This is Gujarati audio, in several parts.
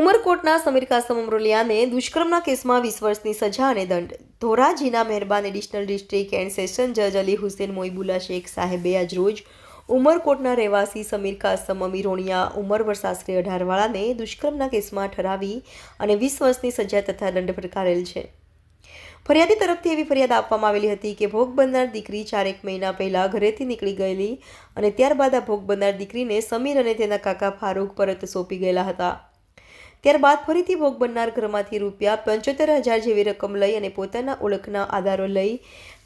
ઉમરકોટના સમીર કાસમ અમરોલિયાને દુષ્કર્મના કેસમાં વીસ વર્ષની સજા અને દંડ. ધોરાજીના મહેરબાન એડિશનલ ડિસ્ટ્રિક્ટ એન્ડ સેશન જજ અલી હુસેન મોઇબુલ્લા શેખ સાહેબે આજ રોજ ઉમરકોટના રહેવાસી સમીર કાસમ અમીરોણિયા ઉમર વર્ષ અઢારવાળાને દુષ્કર્મના કેસમાં ઠરાવી અને વીસ વર્ષની સજા તથા દંડ ફટકારેલ છે. ફરિયાદી તરફથી એવી ફરિયાદ આપવામાં આવેલી હતી કે ભોગ બનનાર દીકરી ચારેક મહિના પહેલાં ઘરેથી નીકળી ગયેલી અને ત્યારબાદ આ ભોગ બનનાર દીકરીને સમીર અને તેના કાકા ફારૂક પરત સોંપી ગયેલા હતા. ત્યારબાદ ફરીથી ભોગ બનનાર ઘરમાંથી રૂપિયા પંચોતેર હજાર જેવી રકમ લઈ અને પોતાના ઓળખના આધારો લઈ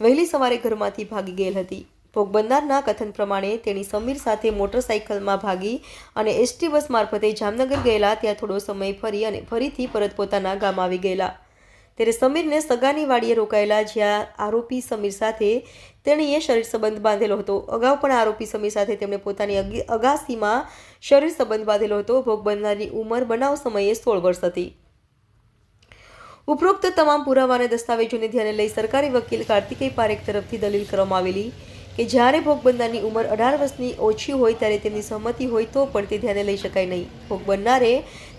વહેલી સવારે ઘરમાંથી ભાગી ગયેલ હતી. ભોગ બનનારના કથન પ્રમાણે તેણી સમીર સાથે મોટરસાઇકલમાં ભાગી અને એસટી બસ મારફતે જામનગર ગયેલા, ત્યાં થોડો સમય ફરી અને ફરીથી પરત પોતાના ગામ આવી ગયેલા. ત્યારે સમીરને સગાની વાડીએ રોકાયેલા જ્યાં આરોપી સમીર સાથે તેણીએ શરીર સંબંધ બાંધેલો હતો. અગાઉ પણ આરોપી સમીર સાથે તેમણે પોતાની અગી- અગાસીમાં શરીર સંબંધ બાંધેલો હતો. ભોગ બનનારની ઉંમર બનાવ સમયે સોળ વર્ષ હતી. ઉપરોક્ત તમામ પુરાવા અને દસ્તાવેજોને ધ્યાને લઈ સરકારી વકીલ કાર્તિકેય પારેખ તરફથી દલીલ કરવામાં આવેલી કે જ્યારે ભોગ બનનારની ઉંમર અઢાર વર્ષની ઓછી હોય ત્યારે તેમની સહમતિ હોય તો પણ તે ધ્યાને લઈ શકાય નહીં. ભોગ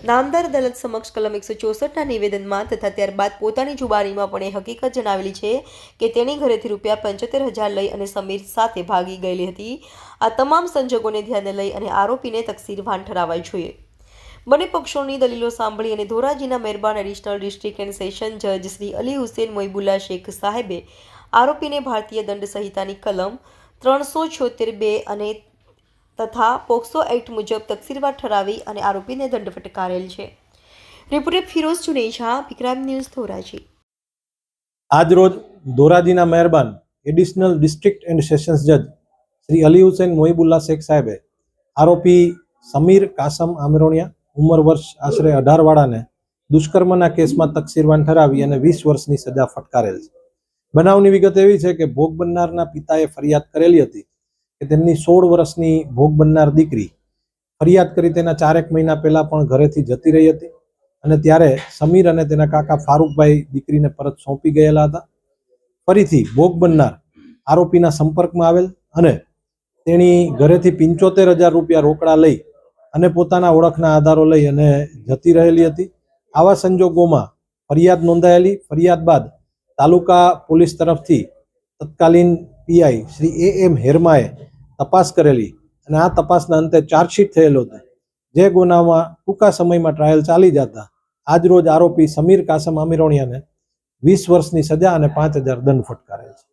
નામદાર અદાલત સમક્ષ કલમ એકસો ચોસઠના નિવેદનમાં તથા ત્યારબાદ પોતાની જુબાનીમાં પણ એ હકીકત જણાવેલી છે કે તેણી ઘરેથી રૂપિયા પંચોતેર હજાર લઈ અને સમીર સાથે ભાગી ગયેલી હતી. આ તમામ સંજોગોને ધ્યાને લઈ અને આરોપીને તકસીરવાન ઠરાવાઈ જોઈએ બંને પક્ષોની દલીલો સાંભળી અને ધોરાજીના મહેરબાન એડિશનલ ડિસ્ટ્રિક્ટ એન્ડ સેશન જજ શ્રી અલી હુસેન મોઇબુલ્લા શેખ સાહેબે આરોપીને ભારતીય દંડ સંહિતાની કલમ ત્રણસો છોતેર બે અને તથા પોક્સો એક્ટ મુજબ તકસીરવાર ઠરાવી અને આરોપીને દંડ ફટકારેલ છે. Reporter Firoz Juneja Vikram news Dhoraji. આજરોજ ધોરાજીના મહેરબાન એડિશનલ ડિસ્ટ્રિક્ટ એન્ડ સેશન્સ જજ શ્રી અલી હુસેન મોહિબુલ્લા શેખ સાહેબે આરોપી સમીર કાસમ આમરોણિયા, ઉંમર વર્ષ આશરે અઢાર વાળાને દુષ્કર્મના કેસમાં તકસીરવાન ઠરાવી અને વીસ વર્ષની સજા ફટકારેલ છે. બનાવની વિગત એવી છે કે ભોગ બનનારના પિતાએ ફરિયાદ કરેલી હતી કે તેમની સોળ વર્ષની ભોગ બનનાર દીકરી ફરિયાદ કરી તેના ચારેક મહિના પહેલા પણ ઘરેથી જતી રહી હતી અને ત્યારે સમીર અને તેના કાકા ફારૂકભાઈ દીકરીને પરત સોંપી ગયેલા હતા. ફરીથી ભોગ બનનાર આરોપીના સંપર્કમાં આવેલ અને તેણી ઘરેથી પંચોતેર હજાર રૂપિયા રોકડા લઈ અને પોતાના ઓળખના આધારો લઈ અને જતી રહેલી હતી. આવા સંજોગોમાં ફરિયાદ નોંધાયેલી. ફરિયાદ બાદ તાલુકા પોલીસ તરફથી તત્કાલીન પીઆઈ શ્રી એ એમ હેરમાએ તપાસ કરેલી અને આ તપાસના અંતે ચાર્જશીટ થયેલો હતો. જે ગુનામાં ટૂંકા સમયમાં ટ્રાયલ ચાલી જતા આજરોજ આરોપી સમીર કાસમ આમિરોણિયાને વીસ વર્ષની સજા અને પાંચ હજાર દંડ ફટકારેલ છે.